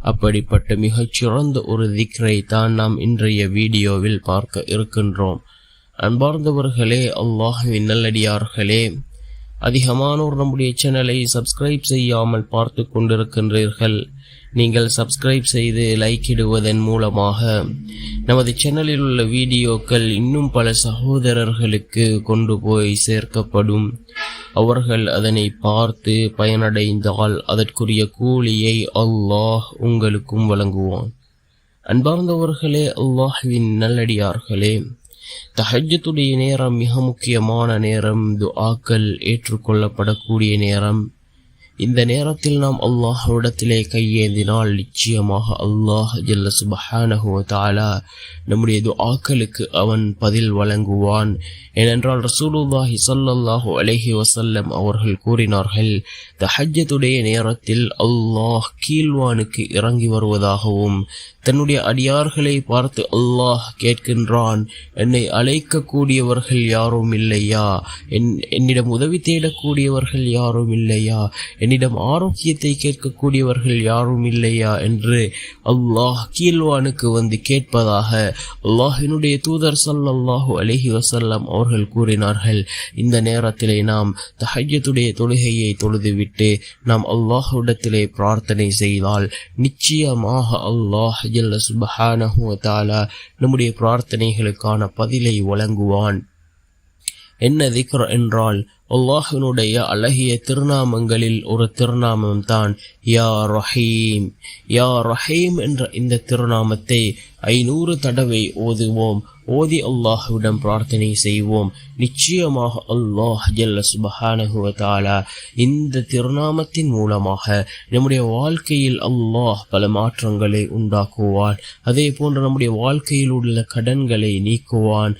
அப்படிப்பட்ட மிகச்சிறந்த ஒரு திக்ரை தான் நாம் இன்றைய வீடியோவில் பார்க்க இருக்கின்றோம். அன்பார்ந்தவர்களே அல்லாஹுவின் நல்லடியார்களே அதிகமானோர் நம்முடைய சேனலை சப்ஸ்கிரைப் செய்யாமல் பார்த்து கொண்டிருக்கின்றீர்கள். நீங்கள் சப்ஸ்கிரைப் செய்து லைக் இடுவதன் மூலமாக நமது சேனலில் உள்ள வீடியோக்கள் இன்னும் பல சகோதரர்களுக்கு கொண்டு போய் சேர்க்கப்படும். அவர்கள் அதனை பார்த்து பயனடைந்தால் அதற்குரிய கூலியை அல்லாஹ் உங்களுக்கும் வழங்குவான். அன்பார்ந்தவர்களே அல்லாஹுவின் நல்லடியார்களே தஹஜத்துடைய நேரம் மிக முக்கியமான நேரம் துஆக்கள் ஏற்றுக்கொள்ளப்படக்கூடிய நேரம். இந்த நேரத்தில் நாம் அல்லாஹ்விடத்திலே கையேந்தினால் நிச்சயமாக அல்லாஹ் ஜல்ல சுபஹானஹு தாலா நம்முடைய துஆக்களுக்கு அவன் பதில் வழங்குவான். ஏனென்றால் ரசூலுல்லாஹி சல்லல்லாஹு அலஹி வசல்லம் அவர்கள் கூறினார்கள் தஹஜத்துடைய நேரத்தில் அல்லாஹ் கீழ்வானுக்கு இறங்கி வருவதாகவும் தன்னுடைய அடியார்களை பார்த்து அல்லாஹ் கேட்கின்றான் என்னை அழைக்கக்கூடியவர்கள் யாரும் இல்லையா? என் என்னிடம் உதவி தேடக்கூடியவர்கள் யாரும் இல்லையா? என்னிடம் ஆரோக்கியத்தை கேட்கக்கூடியவர்கள் யாரும் இல்லையா என்று அல்லாஹ் கீழ்வானுக்கு வந்து கேட்பதாக அல்லாஹினுடைய தூதர் சல்லாஹூ அலஹி வசல்லம் அவர்கள் கூறினார்கள். இந்த நேரத்திலே நாம் தஹஜத்துடைய தொழுகையை தொழுதுவிட்டு நாம் அல்லாஹுடத்திலே பிரார்த்தனை செய்தால் நிச்சயமாக அல்லாஹ் ஜல்ல சுபஹானஹு தாலா நம்முடைய பிரார்த்தனைகளுக்கான பதிலை வழங்குவான். என்ன திக்ர் என்றால் அல்லாஹினுடைய அழகிய திருநாமங்களில் ஒரு திருநாமம் தான் யா ரஹீம். யா ரஹீம் என்ற இந்த திருநாமத்தை ஐநூறு தடவை ஓதுவோம். ஓதி அல்லாஹுவிடம் பிரார்த்தனை செய்வோம். நிச்சயமாக அல்லாஹ் ஜல்ல சுபஹானகுவதாலா இந்த திருநாமத்தின் மூலமாக நம்முடைய வாழ்க்கையில் அல்லாஹ் பல மாற்றங்களை உண்டாக்குவான். அதே போன்று நம்முடைய வாழ்க்கையில் உள்ள கடன்களை நீக்குவான்.